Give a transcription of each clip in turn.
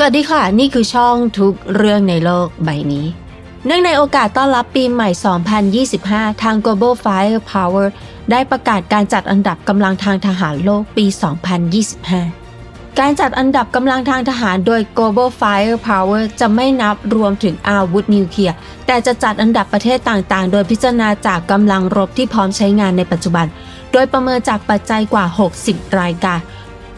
สวัสดีค่ะ นี่คือช่องทุกเรื่องในโลกใบนี้ เนื่องในโอกาสต้อนรับปีใหม่ 2025 ทาง Global Firepower ได้ประกาศการจัดอันดับกำลังทางทหารโลกปี 2025 การจัดอันดับกำลังทางทหารโดย Global Firepower จะไม่นับรวมถึงอาวุธนิวเคลียร์ แต่จะจัดอันดับประเทศต่างๆ โดยพิจารณาจากกำลังรบที่พร้อมใช้งานในปัจจุบัน โดยประเมินจากปัจจัยกว่า 60 รายการ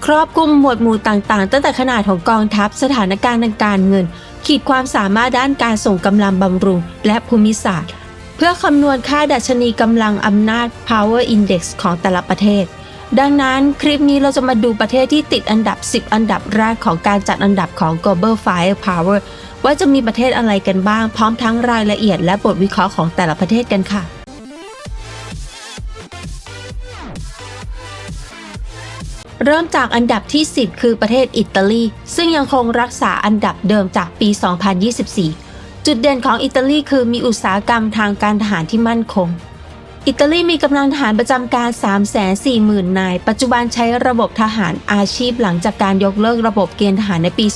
ครอบคลุมหมวดหมู่ต่างๆ ตั้งแต่ขนาดของกองทัพสถานการณ์ทางการเงิน ขีดความสามารถด้านการส่งกำลังบำรุง และภูมิศาสตร์ เพื่อคำนวณค่าดัชนีกำลังอำนาจ power index ของแต่ละประเทศ ดังนั้นคลิปนี้เราจะมาดูประเทศที่ติดอันดับ 10 อันดับแรกของการจัดอันดับของ global firepower ว่าจะมีประเทศอะไรกันบ้าง พร้อมทั้งรายละเอียดและบทวิเคราะห์ของแต่ละประเทศกันค่ะ เริ่มจากอันดับที่ 10 คือประเทศอิตาลี ซึ่งยังคงรักษาอันดับเดิมจากปี 2024 จุดเด่นของอิตาลีคือมีอุตสาหกรรมทางการทหารที่มั่นคง อิตาลีมีกำลังทหารประจำการ 340,000 นาย ปัจจุบันใช้ระบบทหารอาชีพหลังจากการยกเลิกระบบเกณฑ์ทหารในปี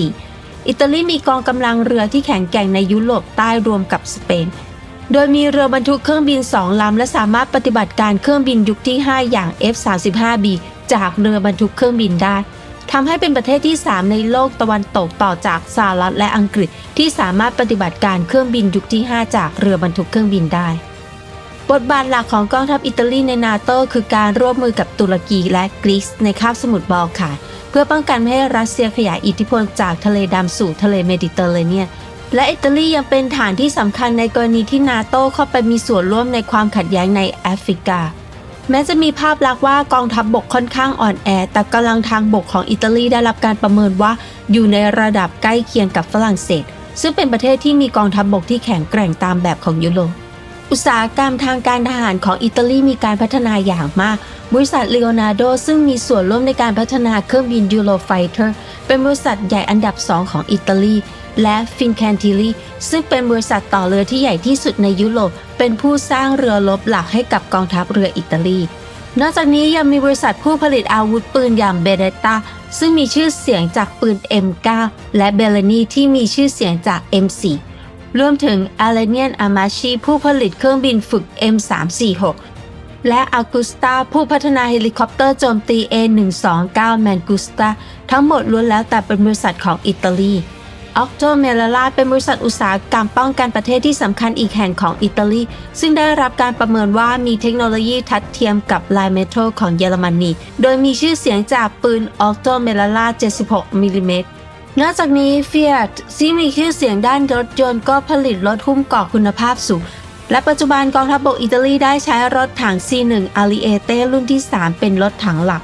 2004 อิตาลีมีกองกำลังเรือที่แข็งแกร่งในยุโรปใต้รวมกับสเปนโดยมีเรือบรรทุกเครื่องบิน2ลำ และสามารถปฏิบัติการเครื่องบินยุคที่ 5 อย่าง F-35B จากเรือบรรทุกเครื่องบินได้ทำให้เป็นประเทศที่ 3 ในโลกตะวันตกต่อจากสหรัฐและอังกฤษที่สามารถปฏิบัติการเครื่องบินยุคที่ 5 จากเรือบรรทุกเครื่องบินได้ บทบาทหลักของกองทัพอิตาลีในนาโตคือการร่วมมือกับตุรกีและกรีซในคาบสมุทรบอลข่านเพื่อป้องกันไม่ให้รัสเซียขยายอิทธิพลจากทะเลดำสู่ทะเลเมดิเตอร์เรเนียนและอิตาลียังเป็นฐานที่สำคัญในกรณีที่นาโตเข้าไปมีส่วนร่วมในความขัดแย้งในแอฟริกา แม้จะมีภาพลักษณ์ว่ากองทัพบบกค่อนข้างอ่อนแอ แต่กำลังทางบกของอิตาลีได้รับการประเมินว่าอยู่ในระดับใกล้เคียงกับฝรั่งเศส ซึ่งเป็นประเทศที่มีกองทัพบบกที่แข็งแกร่งตามแบบของยุโรปอุตสาหกรรมทางการทหารของอิตาลีมีการพัฒนาอย่างมาก บริษัทเลโอนาร์โดซึ่งมีส่วนร่วมในการพัฒนาเครื่องบินยูโรไฟเตอร์เป็นบริษัทใหญ่อันดับ2ของอิตาลี และฟินแคนทิลีซึ่งเป็นบริษัทต่อเรือที่ใหญ่ที่สุดในยุโรปเป็นผู้สร้างเรือรบหลักให้กับกองทัพเรืออิตาลี นอกจากนี้ยังมีบริษัทผู้ผลิตอาวุธปืนอย่างเบเรตตาซึ่งมีชื่อเสียงจากปืน M9 และเบลนีที่มีชื่อเสียงจาก M4 รวมถึง a l a n i a n Amashi ผู้ผลิตเครื่องบินฝึก M346 และอากูสตาผู้พัฒนาเฮลิคอปเตอร์โจมตี A129 แมนกุสตาทั้งหมดล้วนแล้วแต่เป็นบริษัทของอิตาลี ออกโตเมลาลาเป็นบริษัทอุตสาหกรรมป้องกันประเทศที่สำคัญอีกแห่งของอิตาลี ซึ่งได้รับการประเมินว่ามีเทคโนโลยีทัดเทียมกับไลเมโทรของเยอรมนี โดยมีชื่อเสียงจากปืนออกโตเมลาลา76มิลลิเมตรนอกจากนี้ Fiat ที่มีชื่อเสียงด้านรถยนต์ก็ผลิตรถหุ้มเกาะคุณภาพสูง และปัจจุบันกองทัพบบกอิตาลีได้ใช้รถถัง C1 Ariete รุ่นที่ 3 เป็นรถถังหลัก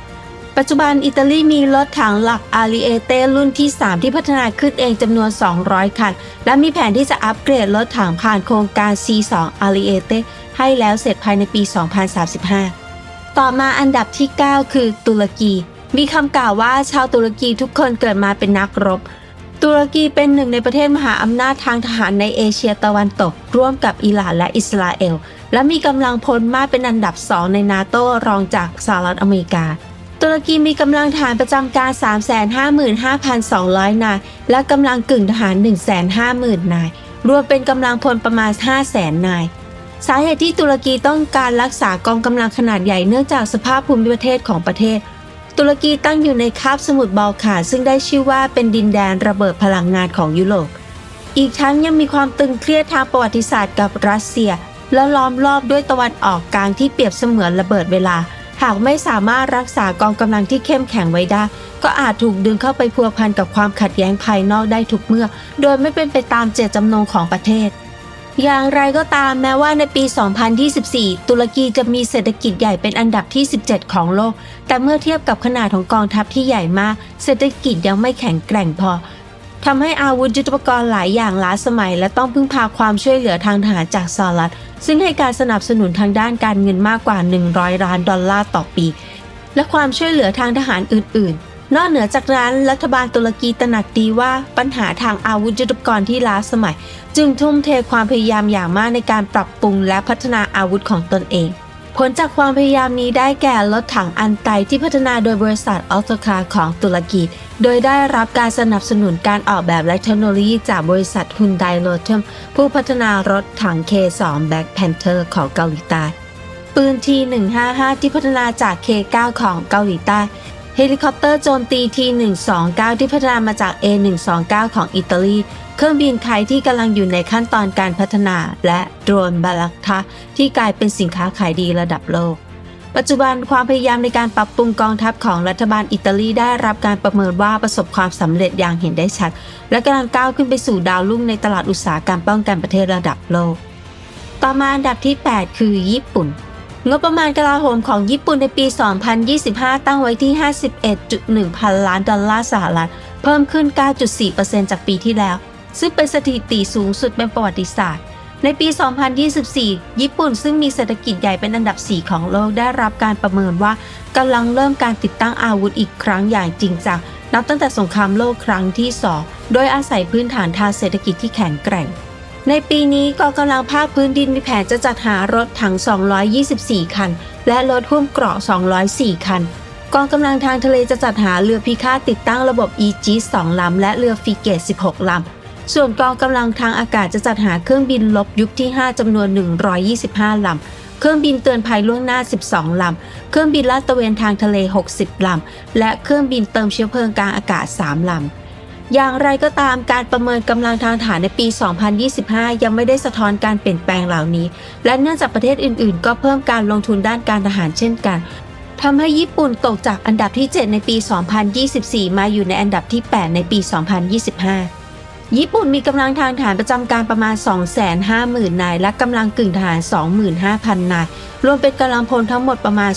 ปัจจุบันอิตาลีมีรถถังหลัก Ariete รุ่นที่ 3 ที่พัฒนาขึ้นเองจำนวน 200 คัน และมีแผนที่จะอัปเกรดรถถังผ่านโครงการ C2 Ariete ให้แล้วเสร็จภายในปี 2035 ต่อมาอันดับที่ 9 คือตุรกี มีคำกล่าวว่าชาวตุรกีทุกคนเกิดมาเป็นนักรบ ตุรกีเป็นหนึ่งในประเทศมหาอำนาจทางทหารในเอเชียตะวันตก ร่วมกับอิหร่านและอิสราเอล และมีกำลังพลมากเป็นอันดับสองในนาโตรองจากสหรัฐอเมริกา ตุรกีมีกำลังทหารประจำการ 355,200 นาย และกำลังกึ่งทหาร 150,000 นาย รวมเป็นกำลังพลประมาณ 500,000 นาย สาเหตุที่ตุรกีต้องการรักษากองกำลังขนาดใหญ่เนื่องจากสภาพภูมิประเทศของประเทศ ตุรกีตั้งอยู่ในคาบสมุทรบอลข่านซึ่งได้ชื่อว่าเป็นดินแดนระเบิดพลังงานของยุโรป อีกทั้งยังมีความตึงเครียดทางประวัติศาสตร์กับรัสเซีย และล้อมรอบด้วยตะวันออกกลางที่เปรียบเสมือนระเบิดเวลา หากไม่สามารถรักษากองกำลังที่เข้มแข็งไว้ได้ ก็อาจถูกดึงเข้าไปพัวพันกับความขัดแย้งภายนอกได้ทุกเมื่อ โดยไม่เป็นไปตามเจตจำนงของประเทศ อย่างไรก็ตามแม้ว่าในปี 2024 ตุรกีจะมีเศรษฐกิจใหญ่เป็นอันดับที่ 17 ของโลก แต่เมื่อเทียบกับขนาดของกองทัพที่ใหญ่มาก เศรษฐกิจยังไม่แข็งแกร่งพอ ทำให้อาวุธยุทโธปกรณ์หลายอย่างล้าสมัย และต้องพึ่งพาความช่วยเหลือทางทหารจากสหรัฐ ซึ่งให้การสนับสนุนทางด้านการเงินมากกว่า 100 ล้านดอลลาร์ต่อปี และความช่วยเหลือทางทหารอื่น ๆ นอกเหนือจากนั้นรัฐบาลตุรกีตระหนักดีว่าปัญหาทางอาวุธยุทโธปกรณ์ที่ล้าสมัย จึงทุ่มเทความพยายามอย่างมากในการปรับปรุงและพัฒนาอาวุธของตนเอง ผลจากความพยายามนี้ได้แก่รถถังอันไตที่พัฒนาโดยบริษัทออโตคาของตุรกี โดยได้รับการสนับสนุนการออกแบบและเทคโนโลยีจากบริษัทฮุนไดโ o เทมผู้พัฒนารถถัง K2 Black Panther ของเกาหลีใต้ ปืน T155 ที่พัฒนาจาก K9 ของเกาหลีใต้ เฮลิคอปเตอร์โจมตี T129 ที่พัฒนามาจาก A129 ของอิตาลี เครื่องบินไทยที่กำลังอยู่ในขั้นตอนการพัฒนา และโดรนบาลักทะที่กลายเป็นสินค้าขายดีระดับโลก ปัจจุบันความพยายามในการปรับปรุงกองทัพของรัฐบาลอิตาลีได้รับการประเมินว่าประสบความสำเร็จอย่างเห็นได้ชัด และกำลังก้าวขึ้นไปสู่ดาวรุ่งในตลาดอุตสาหกรรมป้องกันประเทศระดับโลก ต่อมาอันดับที่ 8 คือญี่ปุ่นงบประมาณกลาโหมของญี่ปุ่นในปี 2025 ตั้งไว้ที่ 51.1 พันล้านดอลลาร์สหรัฐ เพิ่มขึ้น 9.4%จากปีที่แล้ว ซึ่งเป็นสถิติสูงสุดเป็นประวัติศาสตร์ ในปี 2024 ญี่ปุ่นซึ่งมีเศรษฐกิจใหญ่เป็นอันดับ 4 ของโลกได้รับการประเมินว่ากำลังเริ่มการติดตั้งอาวุธอีกครั้งอย่างจริงจังนับตั้งแต่สงครามโลกครั้งที่ 2 โดยอาศัยพื้นฐานทางเศรษฐกิจที่แข็งแกร่ง ในปีนี้กองกำลังภาคพื้นดินมีแผนจะจัดหารถถัง 224 คัน และรถหุ้มเกราะ 204 คันกองกำลังทางทะเลจะจัดหาเรือพิฆาตติดตั้งระบบอีจี2ลำและเรือฟรีเกต 16 ลำ ส่วนกองกำลังทางอากาศจะจัดหาเครื่องบินลบยุคที่ 5จำนวน 125 ลำเครื่องบินเตือนภัยล่วงหน้า 12 ลำ เครื่องบินลาดตระเวนทางทะเล 60 ลำ และเครื่องบินเติมเชื้อเพลิงกลางอากาศ 3 ลำ อย่างไรก็ตามการประเมินกำลังทางฐานในปี 2025 ยังไม่ได้สะท้อนการเปลี่ยนแปลงเหล่านี้ และเนื่องจากประเทศอื่น ๆ ก็เพิ่มการลงทุนด้านการทหารเช่นกันทำให้ญี่ปุ่นตกจากอันดับที่ 7 ในปี 2024 มาอยู่ในอันดับที่ 8 ในปี 2025 ญี่ปุ่นมีกำลังทางฐานประจำการประมาณ 250,000 นาย และกำลังกึ่งทหาร 25,000 นาย รวมเป็นกำลังพลทั้งหมดประมาณ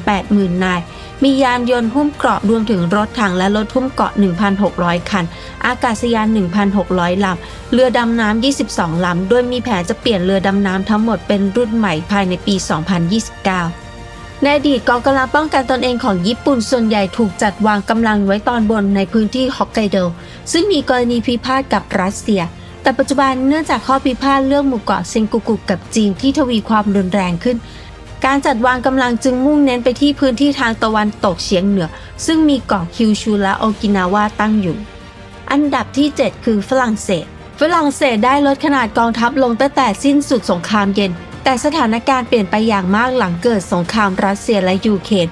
280,000 นาย มียานยนต์หุ้มเกราะรวมถึงรถถังและรถหุ้มเกราะ 1,600 คัน อากาศยาน 1,600 ลำ เรือดำน้ำ 22 ลำ โดยมีแผนจะเปลี่ยนเรือดำน้ำทั้งหมดเป็นรุ่นใหม่ภายในปี 2029 ในอดีตกองกำลังป้องกันตนเองของญี่ปุ่นส่วนใหญ่ถูกจัดวางกำลังไว้ตอนบนในพื้นที่ฮอกไกโด ซึ่งมีกรณีพิพาทกับรัสเซีย แต่ปัจจุบันเนื่องจากข้อพิพาทเรื่องหมู่เกาะเซนกุกุกับจีนที่ทวีความรุนแรงขึ้น การจัดวางกำลังจึงมุ่งเน้นไปที่พื้นที่ทางตะวันตกเฉียงเหนือ ซึ่งมีเกาะคิวชูและโอกินาวาตั้งอยู่ อันดับที่ 7 คือฝรั่งเศส ฝรั่งเศสได้ลดขนาดกองทัพลงตั้งแต่สิ้นสุดสงครามเย็น แต่สถานการณ์เปลี่ยนไปอย่างมากหลังเกิดสงครามรัสเซียและยูเครน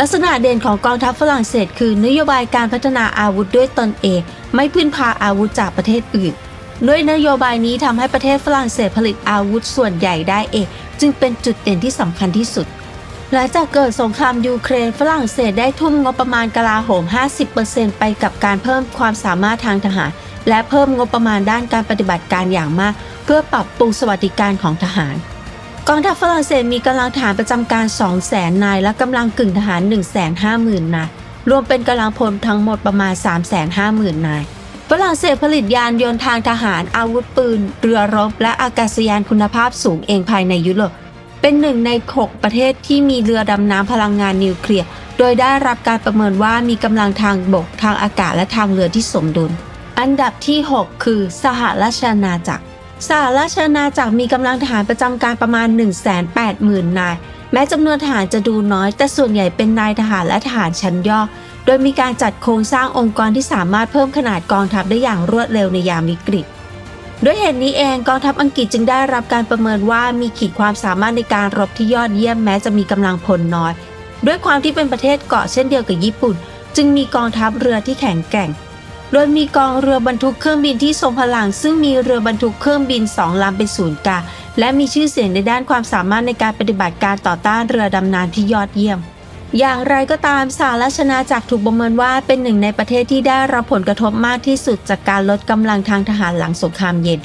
ลักษณะเด่นของกองทัพฝรั่งเศสคือนโยบายการพัฒนาอาวุธด้วยตนเอง ไม่พึ่งพาอาวุธจากประเทศอื่น ด้วยนโยบายนี้ทำให้ประเทศฝรั่งเศสผลิตอาวุธส่วนใหญ่ได้เอง จึงเป็นจุดเด่นที่สำคัญที่สุด หลังจากเกิดสงครามยูเครนฝรั่งเศสได้ทุ่มงบประมาณกลาโหม 50%ไปกับการเพิ่มความสามารถทางทหาร และเพิ่มงบประมาณด้านการปฏิบัติการอย่างมาก เพื่อปรับปรุงสวัสดิการของทหาร กองทัพฝรั่งเศสมีกำลังทหารประจำการ 200,000 นายและกำลังกึ่งทหาร 150,000 นาย รวมเป็นกำลังพลทั้งหมดประมาณ 350,000 นาย ฝรั่งเศสผลิตยานยนต์ทางทหารอาวุธปืน เรือรบ และอากาศยานคุณภาพสูงเองภายในยุโรป เป็นหนึ่งใน 6 ประเทศที่มีเรือดำน้ำพลังงานนิวเคลียร์ โดยได้รับการประเมินว่ามีกำลังทางบก ทางอากาศและทางเรือที่สมดุล อันดับที่ 6 คือสหราชอาณาจักร สหราชอาณาจักรมีกำลังทหารประจำการประมาณ 180,000 นาย แม้จำนวนทหารจะดูน้อย แต่ส่วนใหญ่เป็นนายทหารและทหารชั้นย่อ โดยมีการจัดโครงสร้างองค์กรที่สามารถเพิ่มขนาดกองทัพได้อย่างรวดเร็วในยามวิกฤตด้วยเหตุนี้เองกองทัพอังกฤษจึงได้รับการประเมินว่ามีขีดความสามารถในการรบที่ยอดเยี่ยมแม้จะมีกำลังพลน้อย ด้วยความที่เป็นประเทศเกาะเช่นเดียวกับญี่ปุ่น จึงมีกองทัพเรือที่แข็งแกร่ง โดยมีกองเรือบรรทุกเครื่องบินที่ทรงพลัง ซึ่งมีเรือบรรทุกเครื่องบินสองลำเป็นศูนย์กลางและมีชื่อเสียงในด้านความสามารถในการปฏิบัติการต่อต้านเรือดำน้ำที่ยอดเยี่ยม อย่างไรก็ตามสหราชอาณาจักรถูกประเมินว่าเป็นหนึ่งในประเทศที่ได้รับผลกระทบมากที่สุดจากการลดกำลังทางทหารหลังสงครามเย็น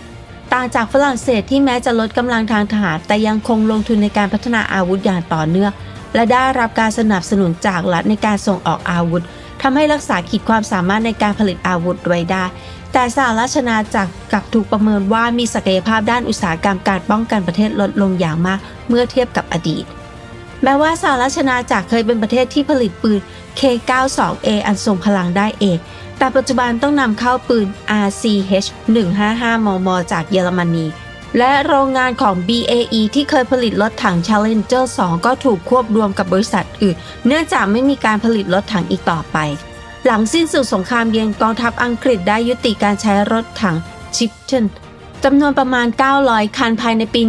ต่างจากฝรั่งเศสที่แม้จะลดกำลังทางทหาร แต่ยังคงลงทุนในการพัฒนาอาวุธอย่างต่อเนื่องและได้รับการสนับสนุนจากรัฐในการส่งออกอาวุธ ทำให้รักษาขีดความสามารถในการผลิตอาวุธไว้ได้ แต่สหราชอาณาจักรกลับถูกประเมินว่ามีศักยภาพด้านอุตสาหกรรมการป้องกันประเทศลดลงอย่างมากเมื่อเทียบกับอดีต แม้ว่าสหราชอาณาจักรเคยเป็นประเทศที่ผลิตปืน K92A อันทรงพลังได้เอง แต่ปัจจุบันต้องนำเข้าปืน RCH 155 มม จากเยอรมนี และโรงงานของ BAE ที่เคยผลิตรถถัง Challenger 2 ก็ถูกควบรวมกับบริษัทอื่น เนื่องจากไม่มีการผลิตรถถังอีกต่อไป หลังสิ้นสุดสงครามเย็นกองทัพอังกฤษได้ยุติการใช้รถถัง Chieftain จำนวนประมาณ 900 คันภายในปี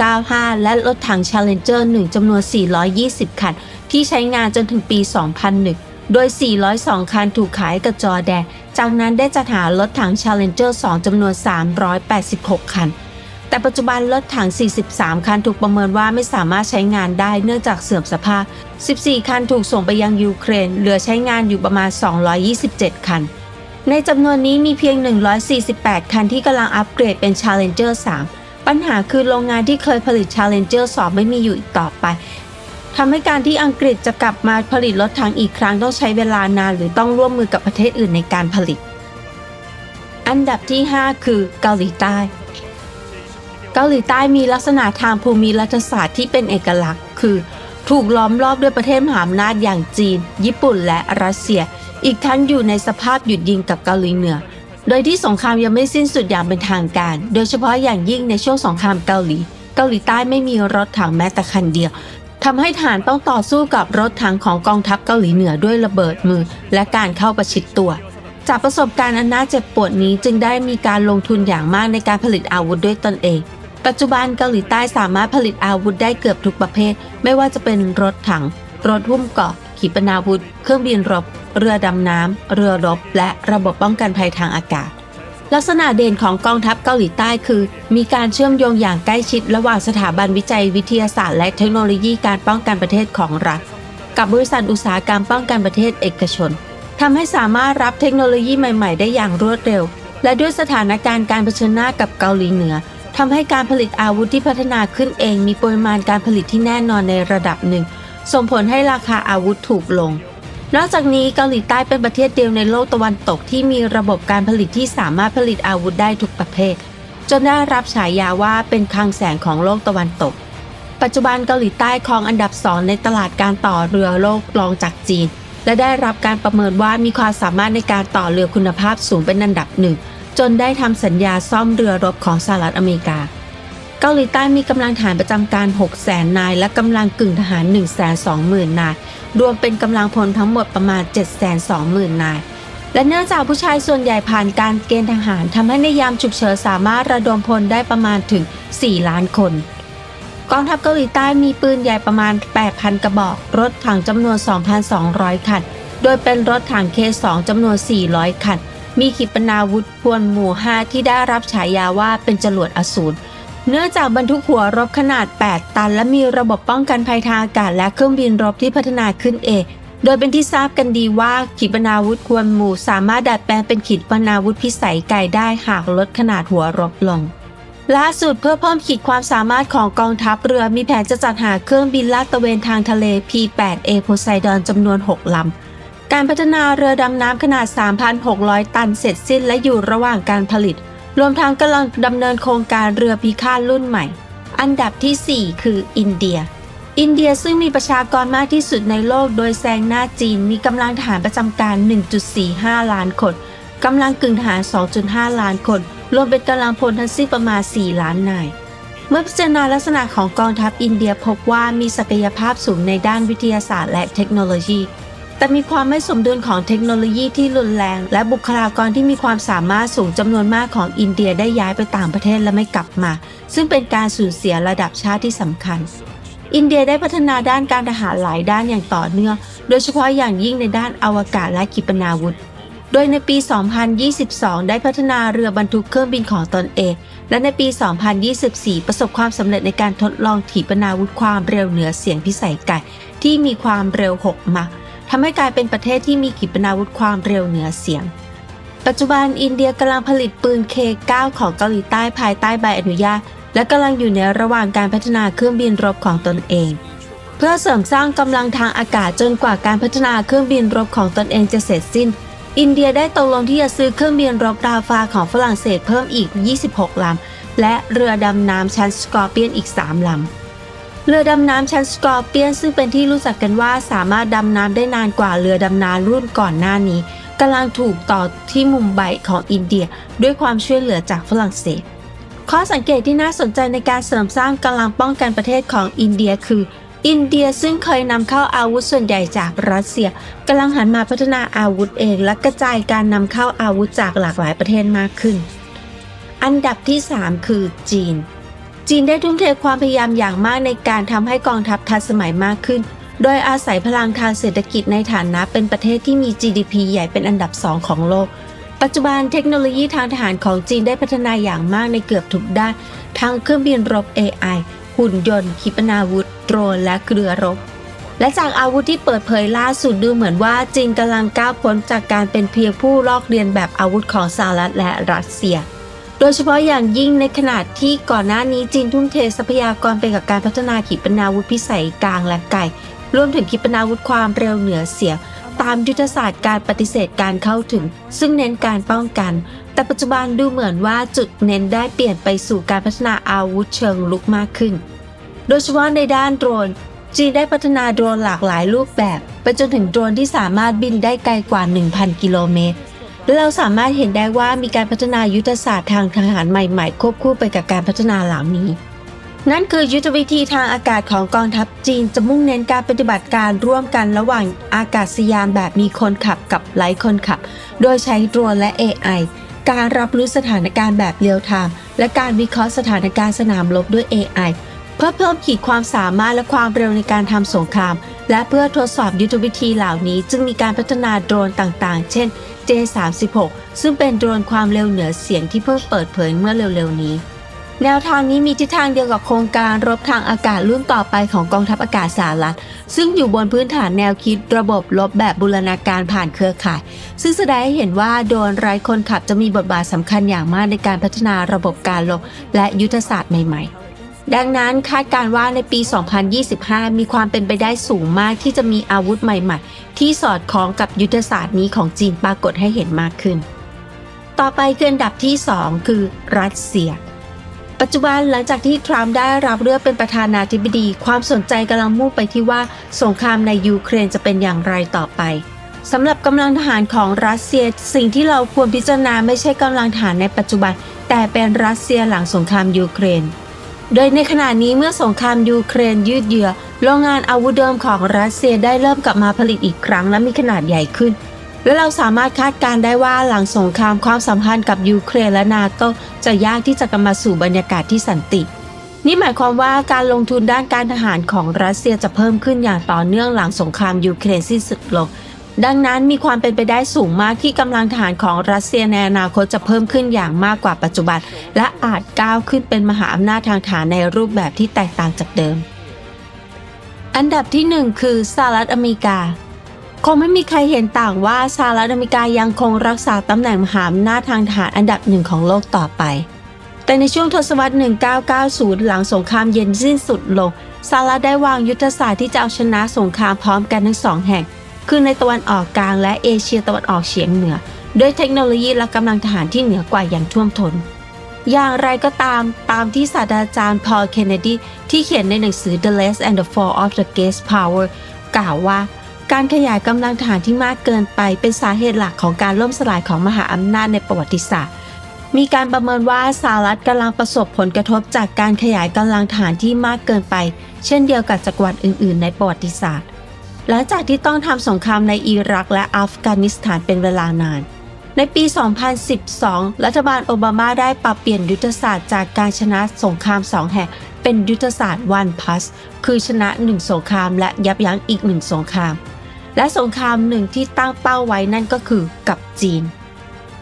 1995 และรถถัง Challenger 1 จำนวน 420 คัน ที่ใช้งานจนถึงปี 2001 โดย 402 คันถูกขายกับจอร์แดน จากนั้นได้จัดหารถถัง Challenger 2 จำนวน 386 คัน แต่ปัจจุบันรถถัง 43 คันถูกประเมินว่าไม่สามารถใช้งานได้เนื่องจากเสื่อมสภาพ 14 คันถูกส่งไปยังยูเครน เหลือใช้งานอยู่ประมาณ 227 คัน ในจำนวนนี้มีเพียง 148 คันที่กำลังอัปเกรดเป็น Challenger 3 ปัญหาคือโรงงานที่เคยผลิต Challenger 2 ไม่มีอยู่อีกต่อไปทำให้การที่อังกฤษจะกลับมาผลิตรถถังอีกครั้งต้องใช้เวลานานหรือต้องร่วมมือกับประเทศอื่นในการผลิต อันดับที่ 5 คือเกาหลีใต้ เกาหลีใต้มีลักษณะทางภูมิรัฐศาสตร์ที่เป็นเอกลักษณ์ คือถูกล้อมรอบด้วยประเทศมหาอำนาจอย่างจีน ญี่ปุ่นและรัสเซีย อีกทั้งอยู่ในสภาพหยุดยิงกับเกาหลีเหนือ โดยที่สงครามยังไม่สิ้นสุดอย่างเป็นทางการ โดยเฉพาะอย่างยิ่งในช่วงสงครามเกาหลี เกาหลีใต้ไม่มีรถถังแม้แต่คันเดียวทำให้ฐานต้องต่อสู้กับรถถังของกองทัพเกาหลีเหนือด้วยระเบิดมือ และการเข้าประชิดตัว จากประสบการณ์อันน่าเจ็บปวดนี้จึงได้มีการลงทุนอย่างมากในการผลิตอาวุธด้วยตนเอง ปัจจุบันเกาหลีใต้สามารถผลิตอาวุธได้เกือบทุกประเภท ไม่ว่าจะเป็นรถถัง รถหุ้มเกาะ ขีปนาวุธ เครื่องบินรบ เรือดำน้ำ เรือรบ และระบบป้องกันภัยทางอากาศ ลักษณะเด่นของกองทัพเกาหลีใต้คือ มีการเชื่อมโยงอย่างใกล้ชิด ระหว่างสถาบันวิจัยวิทยาศาสตร์ และเทคโนโลยีการป้องกันประเทศของรัฐ กับบริษัทอุตสาหกรรมป้องกันประเทศเอกชนทำให้สามารถรับเทคโนโลยีใหม่ ๆ ได้อย่างรวดเร็ว และด้วยสถานการณ์การเผชิญหน้ากับเกาหลีเหนือ ทำให้การผลิตอาวุธที่พัฒนาขึ้นเองมีปริมาณการผลิตที่แน่นอนในระดับหนึ่ง ส่งผลให้ราคาอาวุธถูกลง นอกจากนี้เกาหลีใต้เป็นประเทศเดียวในโลกตะวันตกที่มีระบบการผลิตที่สามารถผลิตอาวุธได้ทุกประเภท จนได้รับฉายาว่าเป็นคลังแสงของโลกตะวันตก ปัจจุบันเกาหลีใต้ครองอันดับสองในตลาดการต่อเรือโลกรองจากจีน และได้รับการประเมินว่ามีความสามารถในการต่อเรือคุณภาพสูงเป็นอันดับหนึ่ง จนได้ทำสัญญาซ่อมเรือรบของสหรัฐอเมริกา เกาหลีใต้มีกำลังฐานประจำการ 6 0 0 0 0นาย และกำลังกึ่งทหาร 1 2 0 0 0 0 นาย รวมเป็นกำลังพลทั้งหมดประมาณ 720,000 นาย และเนื่องจากผู้ชายส่วนใหญ่ผ่านการเกณฑ์ทหารทำให้ในยามฉุกเฉินสามารถระดมพลได้ประมาณถึง 4 ล้านคนกองทัพเกาหลีใต้มีปืนใหญ่ประมาณ 8,000 กระบอก รถถังจำนวน 2,200 คัน โดยเป็นรถถัง K2 จำนวน 400 คัน มีขีปนาวุธพวนหมู่ 5 ที่ได้รับฉายาว่าเป็นจรวดอสูร เนื่องจากบรรทุกหัวรบขนาด 8 ตัน และมีระบบป้องกันภัยทางอากาศและเครื่องบินรบที่พัฒนาขึ้นเอง โดยเป็นที่ทราบกันดีว่าขีปนาวุธควนหมู่สามารถดัดแปลงเป็นขีปนาวุธพิสัยไกลได้หากลดขนาดหัวรบลงล่าสุดเพื่อเพิ่มขีดความสามารถของกองทัพเรือมีแผนจะจัดหาเครื่องบินลาดตระเวนทางทะเล P-8A Poseidon จำนวน 6 ลำ การพัฒนาเรือดำน้ำขนาด 3,600 ตันเสร็จสิ้นและอยู่ระหว่างการผลิต รวมทั้งกำลังดำเนินโครงการเรือพิฆาตรุ่นใหม่ อันดับที่ 4 คืออินเดีย อินเดียซึ่งมีประชากรมากที่สุดในโลกโดยแซงหน้าจีนมีกำลังทหารประจำการ 1.45 ล้านคนกำลังกึ่งทหาร 2.5 ล้านคน รวมเป็นกำลังพลทั้งสิ้นประมาณ 4 ล้านนายเมื่อพิจารณาลักษณะของกองทัพอินเดียพบว่ามีศักยภาพสูงในด้านวิทยาศาสตร์และเทคโนโลยี แต่มีความไม่สมดุลของเทคโนโลยีที่รุนแรง และบุคลากรที่มีความสามารถสูงจำนวนมากของอินเดียได้ย้ายไปต่างประเทศและไม่กลับมา ซึ่งเป็นการสูญเสียระดับชาติที่สำคัญ อินเดียได้พัฒนาด้านการทหารหลายด้านอย่างต่อเนื่อง โดยเฉพาะอย่างยิ่งในด้านอวกาศและขีปนาวุธ โดยในปี 2022 ได้พัฒนาเรือบรรทุกเครื่องบินของตนเอง และในปี 2024 ประสบความสำเร็จในการทดลองขีปนาวุธความเร็วเหนือเสียงพิสัยไกลที่มีความเร็ว 6 มัก ทำให้กลายเป็นประเทศที่มีขีปนาวุธความเร็วเหนือเสียง ปัจจุบันอินเดียกำลังผลิตปืน K9 ของเกาหลีใต้ภายใต้ใบอนุญาต และกำลังอยู่ในระหว่างการพัฒนาเครื่องบินรบของตนเอง เพื่อเสริมสร้างกำลังทางอากาศจนกว่าการพัฒนาเครื่องบินรบของตนเองจะเสร็จสิ้น อินเดียได้ตกลงที่จะซื้อเครื่องบินรบราฟาของฝรั่งเศสเพิ่มอีก 26ลำและเรือดำน้ำชั้นสกอร์เปียนอีก 3ลำ เรือดำน้ำชั้นสกอร์เปียนซึ่งเป็นที่รู้จักกันว่าสามารถดำน้ำได้นานกว่าเรือดำน้ำรุ่นก่อนหน้านี้กำลังถูกต่อที่มุมไบของอินเดีย ด้วยความช่วยเหลือจากฝรั่งเศส ข้อสังเกตที่น่าสนใจในการเสริมสร้างกำลังป้องกันประเทศของอินเดียคือ อินเดียซึ่งเคยนำเข้าอาวุธส่วนใหญ่จากรัสเซียกำลังหันมาพัฒนาอาวุธเองและกระจายการนำเข้าอาวุธจากหลากหลายประเทศมากขึ้น อันดับที่ 3 คือจีน จีนได้ทุ่มเทความพยายามอย่างมากในการทำให้กองทัพทันสมัยมากขึ้น โดยอาศัยพลังทางเศรษฐกิจในฐานะเป็นประเทศที่มี GDP ใหญ่เป็นอันดับสองของโลก ปัจจุบันเทคโนโลยีทางทหารของจีนได้พัฒนาอย่างมากในเกือบทุกด้าน ทั้งเครื่องบินรบ AI หุ่นยนต์ขีปนาวุธ โดรน และเรือรบ และจากอาวุธที่เปิดเผยล่าสุดดูเหมือนว่าจีนกำลังก้าวพ้นจากการเป็นเพียงผู้ลอกเรียนแบบอาวุธของสหรัฐและรัสเซีย โดยเฉพาะอย่างยิ่งในขณะที่ก่อนหน้านี้จีนทุ่มเททรัพยากรไปกับการพัฒนาขีปนาวุธพิสัยกลางและไกลรวมถึงขีปนาวุธความเร็วเหนือเสียงตามยุทธศาสตร์การปฏิเสธการเข้าถึง ซึ่งเน้นการป้องกัน แต่ปัจจุบันดูเหมือนว่าจุดเน้นได้เปลี่ยนไปสู่การพัฒนาอาวุธเชิงลุกมากขึ้น โดยเฉพาะในด้านโดรน จีนได้พัฒนาโดรนหลากหลายรูปแบบ ไปจนถึงโดรนที่สามารถบินได้ไกลกว่า 1,000 กิโลเมตร และเราสามารถเห็นได้ว่ามีการพัฒนายุทธศาสตร์ทางทหารใหม่ๆ ควบคู่ไปกับการพัฒนาเหล่านี้ นั่นคือยุทธวิธีทางอากาศของกองทัพจีนจะมุ่งเน้นการปฏิบัติการร่วมกันระหว่างอากาศยานแบบมีคนขับกับไร้คนขับ โดยใช้โดรนและ AI การรับรู้สถานการณ์แบบเรียลไทม์และการวิเคราะห์สถานการณ์สนามรบด้วย AI เพื่อเพิ่มขีดความสามารถและความเร็วในการทำสงคราม และเพื่อทดสอบยุทธวิธีเหล่านี้ จึงมีการพัฒนาโดรนต่างๆ เช่น J36 ซึ่งเป็นโดรนความเร็วเหนือเสียงที่เพิ่งเปิดเผยเมื่อเร็วๆนี้ แนวทางนี้มีทิศทางเดียวกับโครงการรบทางอากาศรุ่นต่อไปของกองทัพอากาศสหรัฐ ซึ่งอยู่บนพื้นฐานแนวคิดระบบรบแบบบูรณาการผ่านเครือข่าย ซึ่งแสดงให้เห็นว่าโดรนไร้คนขับจะมีบทบาทสำคัญอย่างมากในการพัฒนาระบบการรบและยุทธศาสตร์ใหม่ๆ ดังนั้นคาดการว่าในปี 2025 มีความเป็นไปได้สูงมากที่จะมีอาวุธใหม่ๆ ที่สอดคล้องกับยุทธศาสตร์นี้ของจีนปรากฏให้เห็นมากขึ้น ต่อไปคืออันดับที่ 2 คือรัสเซีย ปัจจุบันหลังจากที่ทรัมป์ได้รับเลือกเป็นประธานาธิบดี ความสนใจกำลังมุ่งไปที่ว่าสงครามในยูเครนจะเป็นอย่างไรต่อไปสำหรับกำลังทหารของรัสเซียสิ่งที่เราควรพิจารณาไม่ใช่กำลังทหารในปัจจุบัน แต่เป็นรัสเซียหลังสงครามยูเครน โดยในขณะนี้เมื่อสงครามยูเครนยืดเยื้อโรงงานอาวุธเดิมของรัสเซียได้เริ่มกลับมาผลิตอีกครั้งและมีขนาดใหญ่ขึ้น และเราสามารถคาดการได้ว่าหลังสงครามความสัมพันธ์กับยูเครนและนาโตจะยากที่จะกลับมาสู่บรรยากาศที่สันตินี่หมายความว่าการลงทุนด้านการทหารของรัสเซียจะเพิ่มขึ้นอย่างต่อเนื่องหลังสงครามยูเครนสิ้นสุดลง ดังนั้นมีความเป็นไปได้สูงมากที่กำลังทหารของรัสเซียในอนาคตจะเพิ่มขึ้นอย่างมากกว่าปัจจุบัน และอาจก้าวขึ้นเป็นมหาอำนาจทางทหารในรูปแบบที่แตกต่างจากเดิม อันดับที่หนึ่งคือสหรัฐอเมริกา คงไม่มีใครเห็นต่างว่าสหรัฐอเมริกายังคงรักษาตำแหน่งมหาอำนาจทางทหารอันดับหนึ่งของโลกต่อไปแต่ในช่วงทศวรรษ 1990 หลังสงครามเย็นสิ้นสุดลงสหรัฐได้วางยุทธศาสตร์ที่จะเอาชนะสงครามพร้อมกันทั้งสองแห่ง คือในตะวันออกกลางและเอเชียตะวันออกเฉียงเหนือ ด้วยเทคโนโลยีและกำลังทหารที่เหนือกว่าอย่างท่วมทนอย่างไรก็ตามตามที่ศาสตราจารย์พอลเคนเนดีที่เขียนในหนังสือ The Last and the Fall of the Great Power กล่าวว่า การขยายกำลังทหารที่มากเกินไปเป็นสาเหตุหลักของการล่มสลายของมหาอำนาจในประวัติศาสตร์ มีการประเมินว่าสหรัฐกำลังประสบผลกระทบจากการขยายกำลังทหารที่มากเกินไป เช่นเดียวกับจักรวรรดิอื่น ๆ ในประวัติศาสตร์ หลังจากที่ต้องทำสงครามในอิรักและอัฟกานิสถานเป็นเวลานาน ในปี 2012 รัฐบาลโอบามาได้ปรับเปลี่ยนยุทธศาสตร์จากการชนะสงครามสองแห่งเป็นยุทธศาสตร์ One Plus คือชนะหนึ่งสงครามและยับยั้งอีกหนึ่งสงคราม และสงครามหนึ่งที่ตั้งเป้าไว้นั่นก็คือกับจีน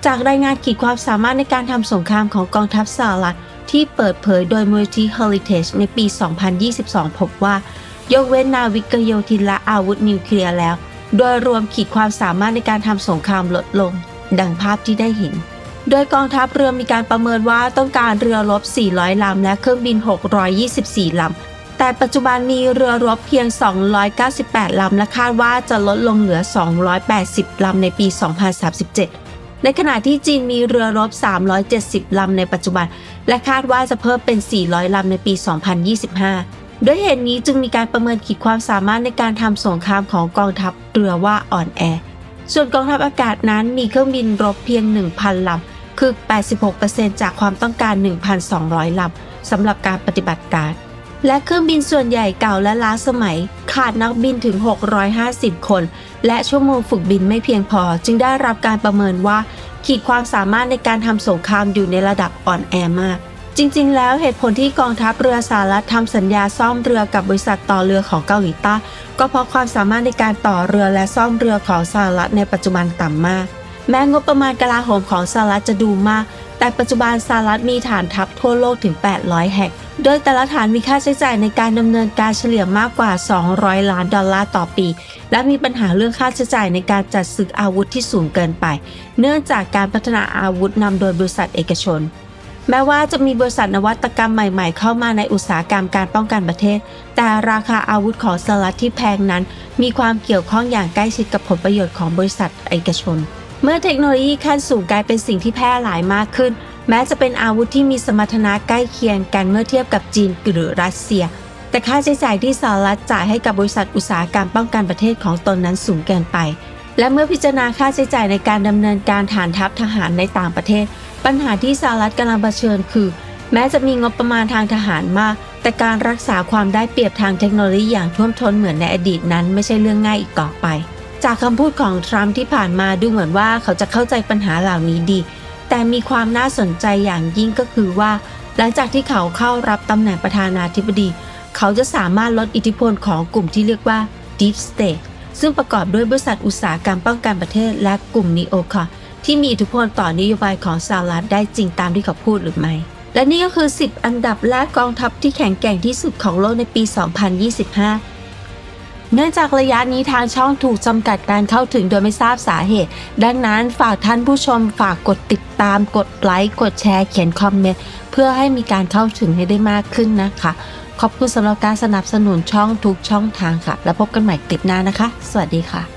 จากรายงานขีดความสามารถในการทำสงครามของกองทัพสหรัฐที่เปิดเผยโดยมูลนิธิ Heritage ในปี 2022 พบว่า ยกเว้นนาวิกโยธินและอาวุธนิวเคลียร์แล้ว โดยรวมขีดความสามารถในการทำสงครามลดลง ดังภาพที่ได้เห็น โดยกองทัพเรือมีการประเมินว่าต้องการเรือรบ 400 ลำ และเครื่องบิน 624 ลำ แต่ปัจจุบันมีเรือรบเพียง 298 ลำ และคาดว่าจะลดลงเหลือ 280 ลำ ในปี 2037ในขณะที่จีนมีเรือรบ 370 ลำในปัจจุบัน และคาดว่าจะเพิ่มเป็น 400 ลำในปี 2025 ด้วยเหตุนี้จึงมีการประเมินขีดความสามารถในการทำสงครามของกองทัพเรือว่าอ่อนแอ ส่วนกองทัพอากาศนั้นมีเครื่องบินรบเพียง 1,000ลำ คือ 86%จากความต้องการ 1,200ลำสำหรับการปฏิบัติการ และเครื่องบินส่วนใหญ่เก่าและล้าสมัย ขาดนักบินถึง 650 คน และชั่วโมงฝึกบินไม่เพียงพอ จึงได้รับการประเมินว่า ขีดความสามารถในการทำสงครามอยู่ในระดับอ่อนแอมาก จริง ๆ แล้วเหตุผลที่กองทัพเรือสหรัฐทำสัญญาซ่อมเรือกับบริษัทต่อเรือของเกาหลีใต้ก็เพราะความสามารถในการต่อเรือและซ่อมเรือของสหรัฐในปัจจุบันต่ำมาก แม้งบประมาณกลาโหมของสหรัฐจะดูมาก แต่ปัจจุบันสหรัฐมีฐานทัพทั่วโลกถึง 800 แห่ง โดยแต่ละฐานมีค่าใช้จ่ายในการดำเนินการเฉลี่ยมากกว่า 200 ล้านดอลลาร์ต่อปี และมีปัญหาเรื่องค่าใช้จ่ายในการจัดซื้ออาวุธที่สูงเกินไป เนื่องจากการพัฒนาอาวุธนำโดยบริษัทเอกชน แม้ว่าจะมีบริษัทนวัตกรรมใหม่ๆ เข้ามาในอุตสาหกรรมการป้องกันประเทศ แต่ราคาอาวุธของสหรัฐที่แพงนั้น มีความเกี่ยวข้องอย่างใกล้ชิดกับผลประโยชน์ของบริษัทเอกชน เมื่อเทคโนโลยีขั้นสูงกลายเป็นสิ่งที่แพร่หลายมากขึ้น แม้จะเป็นอาวุธที่มีสมรรถนะใกล้เคียงกันเมื่อเทียบกับจีนหรือรัสเซีย แต่ค่าใช้จ่ายที่สหรัฐจ่ายให้กับบริษัทอุตสาหกรรมป้องกันประเทศของตนนั้นสูงเกินไป และเมื่อพิจารณาค่าใช้จ่ายในการดำเนินการฐานทัพทหารในต่างประเทศ ปัญหาที่สหรัฐกำลังเผชิญคือ แม้จะมีงบประมาณทางทหารมาก แต่การรักษาความได้เปรียบทางเทคโนโลยีอย่างท่วมท้นเหมือนในอดีตนั้น ไม่ใช่เรื่องง่ายอีกต่อไป จากคำพูดของทรัมป์ที่ผ่านมาดูเหมือนว่าเขาจะเข้าใจปัญหาเหล่านี้ดี แต่มีความน่าสนใจอย่างยิ่งก็คือว่า หลังจากที่เขาเข้ารับตำแหน่งประธานาธิบดี เขาจะสามารถลดอิทธิพลของกลุ่มที่เรียกว่า Deep State ซึ่งประกอบด้วยบริษัทอุตสาหกรรมป้องกันประเทศและกลุ่มนีโอคอที่มีอิทธิพลต่อนโยบายของสหรัฐได้จริงตามที่เขาพูดหรือไม่ และนี่ก็คือ 10 อันดับและกองทัพที่แข็งแกร่งที่สุดของโลกในปี 2025 เนื่องจากระยะนี้ทางช่องถูกจำกัดการเข้าถึงโดยไม่ทราบสาเหตุ ดังนั้นฝากท่านผู้ชมฝากกดติดตาม กดไลค์ กดแชร์ เขียนคอมเมนต์เพื่อให้มีการเข้าถึงให้ได้มากขึ้นนะคะ ขอบคุณสำหรับการสนับสนุนช่องทุกช่องทางค่ะ แล้วพบกันใหม่คลิปหน้านะคะ สวัสดีค่ะ